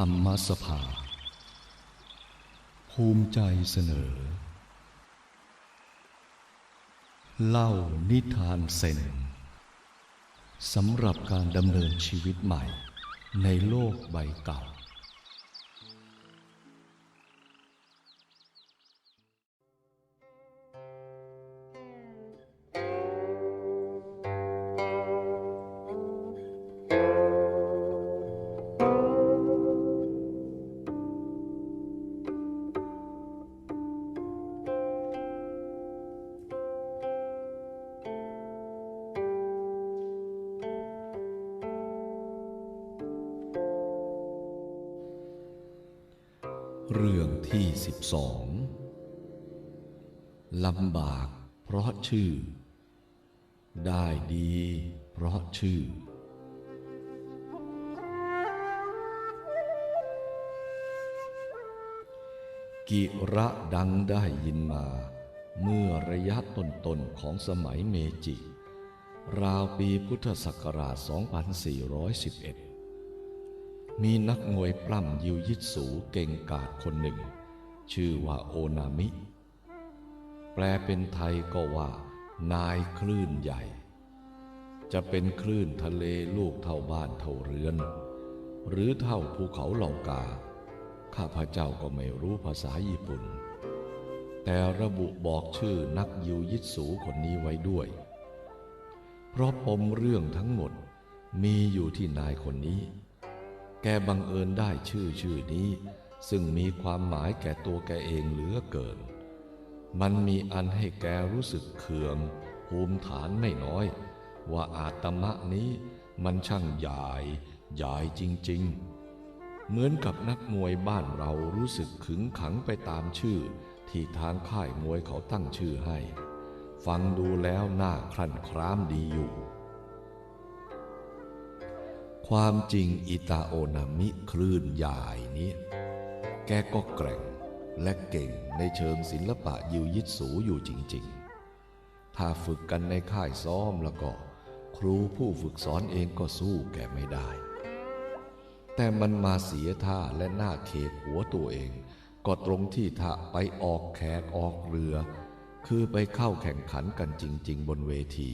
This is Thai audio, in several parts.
ธรรมสภา ภูมิใจเสนอ เล่านิทานเซนสำหรับการดำเนินชีวิตใหม่ในโลกใบเก่า 42 ลำบากเพราะชื่อ ได้ดีเพราะชื่อ กิระดังได้ยินมา เมื่อระยะต้นๆของสมัยเมจิ ราวปีพุทธศักราช 2411 มีนักมวยปล้ำยิวยิตสูเก่งกาจคนหนึ่ง ชื่อว่าโอนามิ แปลเป็นไทยก็ว่า นายคลื่นใหญ่ จะเป็นคลื่นทะเลลูกเท่าบ้านเท่าเรือน หรือเท่าภูเขาเหล่ากา ข้าพเจ้าก็ไม่รู้ภาษาญี่ปุ่น แต่ระบุบอกชื่อนักยิวยิสูคนนี้ไว้ด้วย เพราะปมเรื่องทั้งหมดมีอยู่ที่นายคนนี้ แกบังเอิญได้ชื่อชื่อนี้ ซึ่งมีความหมายแก่ตัวแกเองเหลือเกิน มันมีอันให้แกรู้สึกเคืองภูมิฐานไม่น้อย ว่าอาตมะนี้มันช่างใหญ่ใหญ่จริง ๆ เหมือนกับนักมวยบ้านเรารู้สึกขึงขังไปตามชื่อ ที่ทางค่ายมวยเขาตั้งชื่อให้ ฟังดูแล้วน่าครั่นคร้ามดีอยู่ ความจริงอิตาโอนามิคลื่นใหญ่นี้ แกก็แกร่งและเก่งในเชิงศิลปะยิวยิตสูอยู่จริง ๆ ถ้าฝึกกันในค่ายซ้อมแล้วก็ ครูผู้ฝึกสอนเองก็สู้แกไม่ได้ แต่มันมาเสียท่าและหน้าเขกหัวตัวเอง ก็ตรงที่ถ้าไปออกแขกออกเรือ คือไปเข้าแข่งขันกันจริง ๆ บนเวที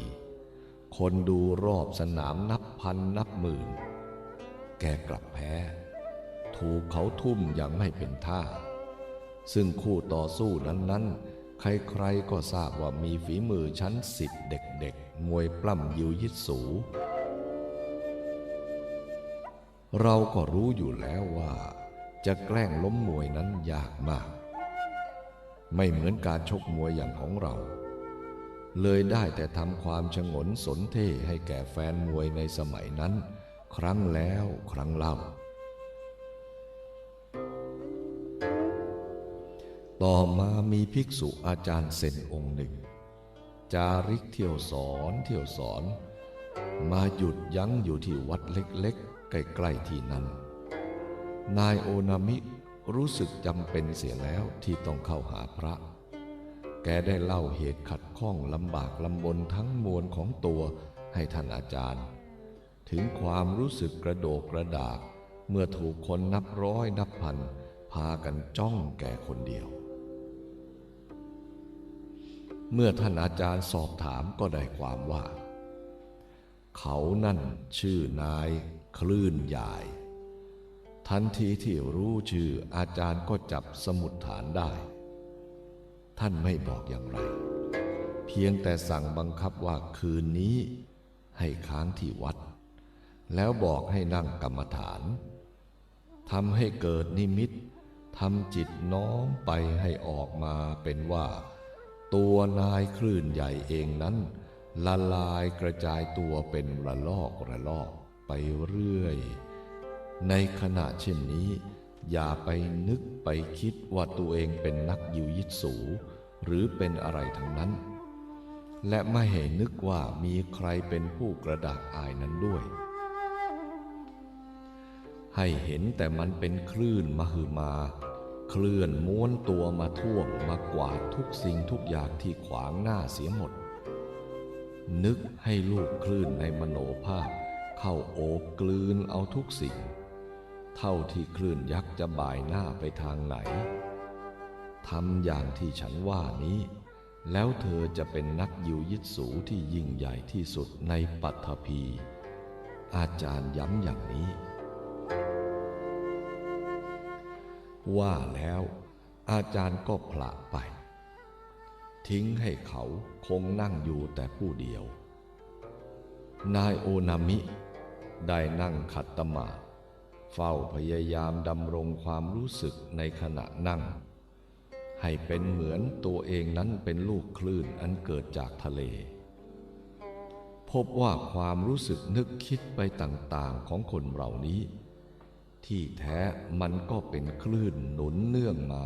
คนดูรอบสนามนับพันนับหมื่น แกกลับแพ้ ถูกเขาทุ่มอย่างไม่เป็นท่า ซึ่งคู่ต่อสู้นั้นๆ ใครๆก็ทราบว่ามีฝีมือชั้นสิบเด็กๆ มวยปล้ำยิวยิตสู เราก็รู้อยู่แล้วว่า จะแกล้งล้มมวยนั้นยากมาก ไม่เหมือนการชกมวยอย่างของเราเลยได้แต่ทำความชงนสนเท่ให้แก่แฟนมวยในสมัยนั้น ครั้งแล้วครั้งเล่า ต่อมามีภิกษุอาจารย์เซนองค์หนึ่ง จาริกเที่ยวสอนเที่ยวสอน มาหยุดยั้งอยู่ที่วัดเล็กๆ ใกล้ๆที่นั้น นายโอนามิรู้สึกจำเป็นเสียแล้วที่ต้องเข้าหาพระ แกได้เล่าเหตุขัดข้องลำบากลำบนทั้งมวลของตัวให้ท่านอาจารย์ ถึงความรู้สึกกระโดกกระดาก เมื่อถูกคนนับร้อยนับพัน พากันจ้องแก่คนเดียว เมื่อท่านอาจารย์สอบถามก็ได้ความว่า เขานั่นชื่อนายคลื่นใหญ่ทันทีที่รู้ชื่ออาจารย์ก็จับสมุดฐานได้ ท่านไม่บอกอย่างไร เพียงแต่สั่งบังคับว่าคืนนี้ให้ค้างที่วัด แล้วบอกให้นั่งกรรมฐานทำให้เกิดนิมิตทำจิตน้อมไปให้ออกมาเป็นว่า ตัวนายคลื่นใหญ่เองนั้น ละลายกระจายตัวเป็นระลอกระลอกไปเรื่อย ในขณะเช่นนี้ อย่าไปนึกไปคิดว่าตัวเองเป็นนักยิวยิสู หรือเป็นอะไรทั้งนั้น และไม่ให้นึกว่ามีใครเป็นผู้กระดากอายนั้นด้วย ให้เห็นแต่มันเป็นคลื่นมหึมา เคลื่อนม้วนตัวมาท่วงมากวาดทุกสิ่งทุกอย่างที่ขวางหน้าเสียหมด นึกให้ลูกคลื่นในมโนภาพ เข้าโอบกลืนเอาทุกสิ่ง เท่าที่คลื่นยักษ์จะบ่ายหน้าไปทางไหนทำอย่างที่ฉันว่านี้ แล้วเธอจะเป็นนักยิวยิสูที่ยิ่งใหญ่ที่สุดในปัทภีอาจารย์ย้ำอย่างนี้ ว่าแล้วอาจารย์ก็ผละไป ทิ้งให้เขาคงนั่งอยู่แต่ผู้เดียว นายโอนามิ ได้นั่งขัดตมาเฝ้าพยายามดำรงความรู้สึกในขณะนั่ง ให้เป็นเหมือนตัวเองนั้นเป็นลูกคลื่นอันเกิดจากทะเล พบว่าความรู้สึกนึกคิดไปต่างๆของคนเหล่านี้ ที่แท้มันก็เป็นคลื่นหนุนเนื่องมา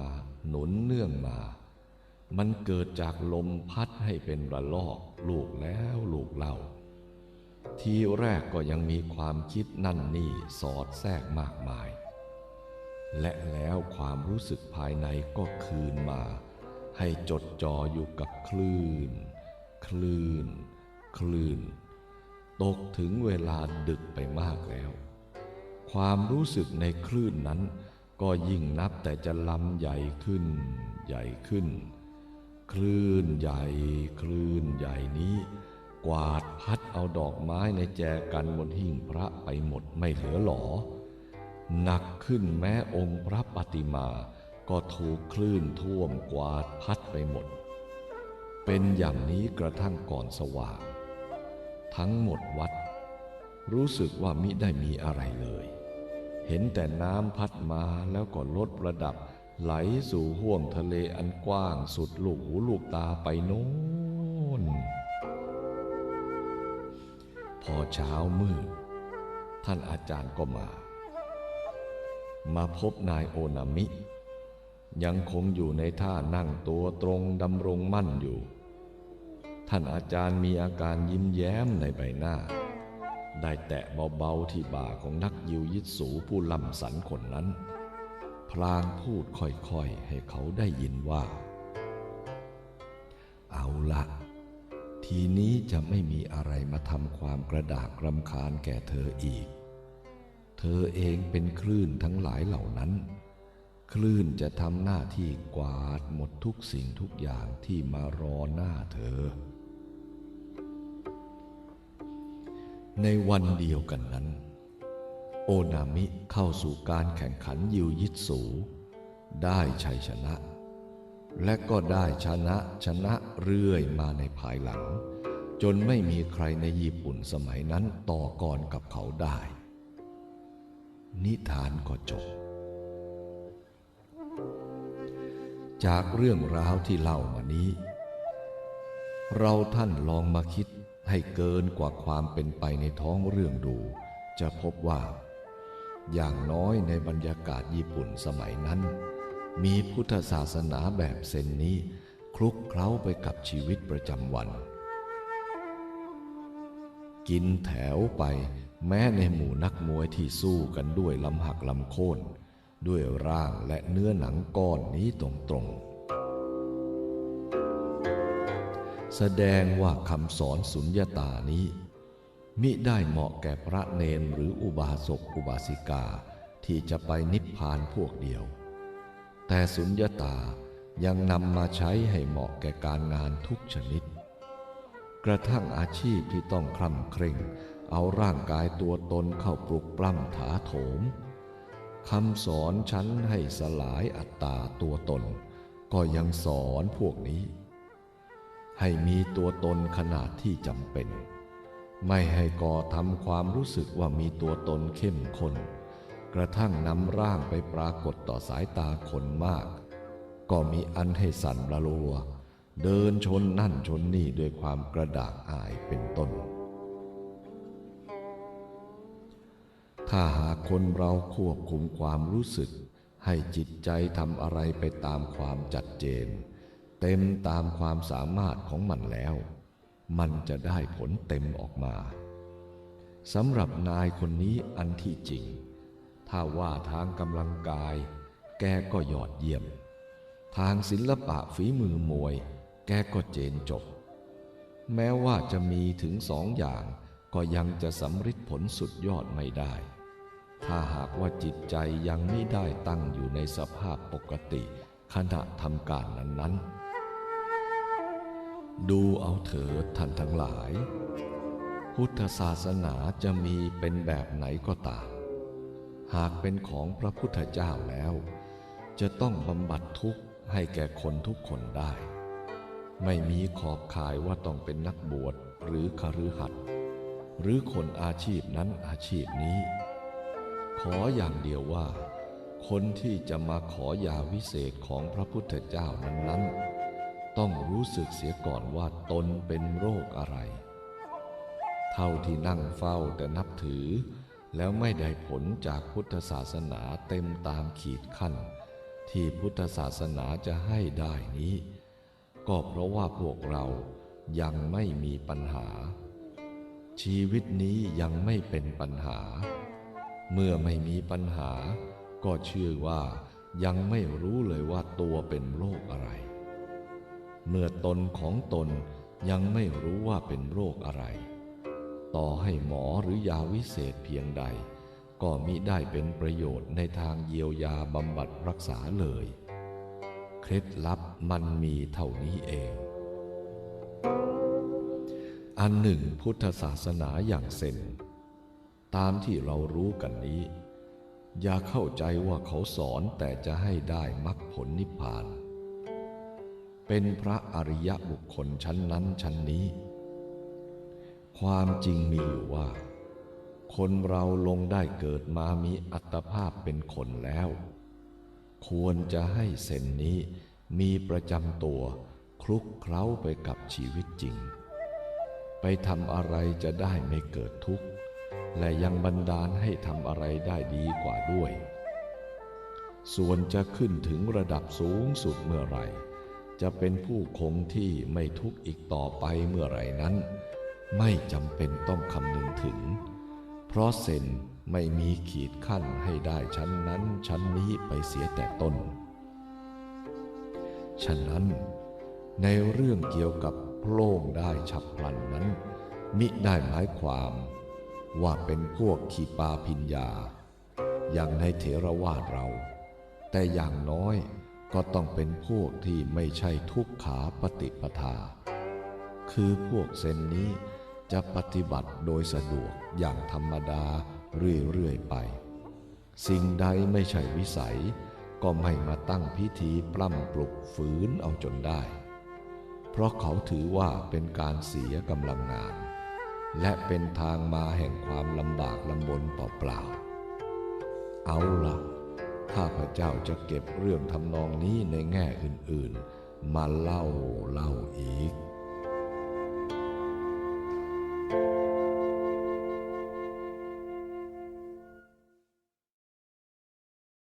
หนุนเนื่องมา มันเกิดจากลมพัดให้เป็นระลอก ลูกแล้วลูกเล่า ทีแรกก็ยังมีความคิดนั่นนี่สอดแทรกมากมาย และแล้วความรู้สึกภายในก็คืนมา ให้จดจ่ออยู่กับคลื่น คลื่น คลื่น ตกถึงเวลาดึกไปมากแล้ว ความรู้สึกในคลื่นนั้น ก็ยิ่งนับแต่จะลำใหญ่ขึ้น ใหญ่ขึ้น คลื่นใหญ่ คลื่นใหญ่นี้ กวาดพัดเอาดอกไม้ในแจกันบนหิ้งพระไปหมดไม่เหลือหลอหนักขึ้นแม้องค์พระปฏิมา ก็ถูกคลื่นท่วมกวาดพัดไปหมด เป็นอย่างนี้กระทั่งก่อนสว่าง ทั้งหมดวัด รู้สึกว่ามิได้มีอะไรเลย เห็นแต่น้ำพัดมาแล้วก็ลดระดับ ไหลสู่ห้วงทะเลอันกว้างสุดลูกหูลูกตาไปโน้น พอเช้ามืดท่านอาจารย์ก็มา มาพบนายโอนามิ ยังคงอยู่ในท่านั่งตัวตรงดำรงมั่นอยู่ ท่านอาจารย์มีอาการยิ้มแย้มในใบหน้า ได้แตะเบาๆที่บ่าของนักยิวยิตสูผู้ล่ำสันคนนั้น พลางพูดค่อยๆให้เขาได้ยินว่า เอาละทีนี้จะไม่มีอะไรมาทำความกระดากรำคาญแก่เธออีก เธอเองเป็นคลื่นทั้งหลายเหล่านั้น คลื่นจะทำหน้าที่กวาดหมดทุกสิ่งทุกอย่างที่มารอหน้าเธอ ในวันเดียวกันนั้น โอนามิเข้าสู่การแข่งขันยิวยิตสู ได้ชัยชนะ และก็ได้ชนะชนะเรื่อยมาในภายหลัง จนไม่มีใครในญี่ปุ่นสมัยนั้นต่อกรกับเขาได้ นิทานก็จบ จากเรื่องราวที่เล่ามานี้ เราท่านลองมาคิด ให้เกินกว่าความเป็นไปในท้องเรื่องดู จะพบว่า อย่างน้อยในบรรยากาศญี่ปุ่นสมัยนั้น มีพุทธศาสนาแบบเซนนี้ คลุกเคล้าไปกับชีวิตประจำวัน กินแถวไปแม้ในหมู่นักมวยที่สู้กันด้วยลำหักลำโค่นด้วยร่างและเนื้อหนังก้อนนี้ตรงๆ แสดงว่าคำสอนสุญญตานี้ มิได้เหมาะแก่พระเนนหรืออุบาสกอุบาสิกาที่จะไปนิพพานพวกเดียว แต่สุญญตายังนำมาใช้ให้เหมาะแก่การงานทุกชนิด กระทั่งอาชีพที่ต้องคล่ำเคร่ง เอาร่างกายตัวตนเข้าปลุกปล้ำถาโถมคำสอนฉันให้สลายอัตตาตัวตน ก็ยังสอนพวกนี้ ให้มีตัวตนขนาดที่จำเป็น ไม่ให้ก่อทำความรู้สึกว่ามีตัวตนเข้มข้น กระทั่งนำร่างไปปรากฏต่อสายตาคนมาก ก็มีอันให้สั่นระลัว เดินชนนั่นชนนี่ด้วยความกระดากอายเป็นต้น ถ้าหากคนเราควบคุมความรู้สึก ให้จิตใจทำอะไรไปตามความจัดเจน เต็มตามความสามารถของมันแล้ว มันจะได้ผลเต็มออกมาสำหรับนายคนนี้อันที่จริง ถ้าว่าทางกำลังกาย แกก็ยอดเยี่ยม ทางศิลปะฝีมือมวย แกก็เจนจบ แม้ว่าจะมีถึงสองอย่างก็ยังจะสำฤทธิ์ผลสุดยอดไม่ได้ ถ้าหากว่าจิตใจยังไม่ได้ตั้งอยู่ในสภาพปกติขณะทำการนั้นๆ ดูเอาเถิดท่านทั้งหลาย พุทธศาสนาจะมีเป็นแบบไหนก็ตาม หากเป็นของพระพุทธเจ้าแล้ว จะต้องบำบัดทุกข์ให้แก่คนทุกคนได้ ไม่มีขอบข่ายว่าต้องเป็นนักบวชหรือคฤหัสถ์หรือคนอาชีพนั้นอาชีพนี้ ขออย่างเดียวว่า คนที่จะมาขอยาวิเศษของพระพุทธเจ้านั้นๆ ต้องรู้สึกเสียก่อนว่าตนเป็นโรคอะไร เท่าที่นั่งเฝ้าแต่นับถือ แล้วไม่ได้ผลจากพุทธศาสนาเต็มตามขีดขั้น ที่พุทธศาสนาจะให้ได้นี้ ก็เพราะว่าพวกเรายังไม่มีปัญหา ชีวิตนี้ยังไม่เป็นปัญหา เมื่อไม่มีปัญหา ก็เชื่อว่ายังไม่รู้เลยว่าตัวเป็นโรคอะไร เมื่อตนของตนยังไม่รู้ว่าเป็นโรคอะไร ต่อให้หมอหรือยาวิเศษเพียงใด ก็มิได้เป็นประโยชน์ในทางเยียวยาบำบัดรักษาเลย เคล็ดลับมันมีเท่านี้เอง อันหนึ่งพุทธศาสนาอย่างเซนตามที่เรารู้กันนี้ อย่าเข้าใจว่าเขาสอนแต่จะให้ได้มรรคผลนิพพาน เป็นพระอริยบุคคลชั้นนั้นชั้นนี้ ความจริงมีอยู่ว่า คนเราลงได้เกิดมามีอัตภาพเป็นคนแล้ว ควรจะให้เส้นนี้มีประจำตัวคลุกเคล้าไปกับชีวิตจริง ไปทำอะไรจะได้ไม่เกิดทุกข์ และยังบันดาลให้ทำอะไรได้ดีกว่าด้วย ส่วนจะขึ้นถึงระดับสูงสุดเมื่อไหร่ จะเป็นผู้คงที่ไม่ทุกข์อีกต่อไปเมื่อไหร่นั้น ไม่จำเป็นต้องคำนึงถึง เพราะเซนไม่มีขีดขั้นให้ได้ชั้นนั้นชั้นนี้ไปเสียแต่ต้น ฉะนั้น ในเรื่องเกี่ยวกับโพล่งได้ฉับพลันนั้น มิได้หมายความว่าเป็นพวกขีปาพิญญา อย่างในเถรวาทเรา แต่อย่างน้อย ก็ต้องเป็นพวกที่ไม่ใช่ทุกขาปฏิปทา คือพวกเซนนี้จะปฏิบัติโดยสะดวกอย่างธรรมดาเรื่อยๆไป สิ่งใดไม่ใช่วิสัย ก็ไม่มาตั้งพิธีปล้ำปลุกฝืนเอาจนได้ เพราะเขาถือว่าเป็นการเสียกำลังงาน และเป็นทางมาแห่งความลำบากลำบนเปล่าๆเอาล่ะ ข้าพเจ้าจะเก็บเรื่องทำนองนี้ในแง่อื่นๆ มาเล่าเล่าอีก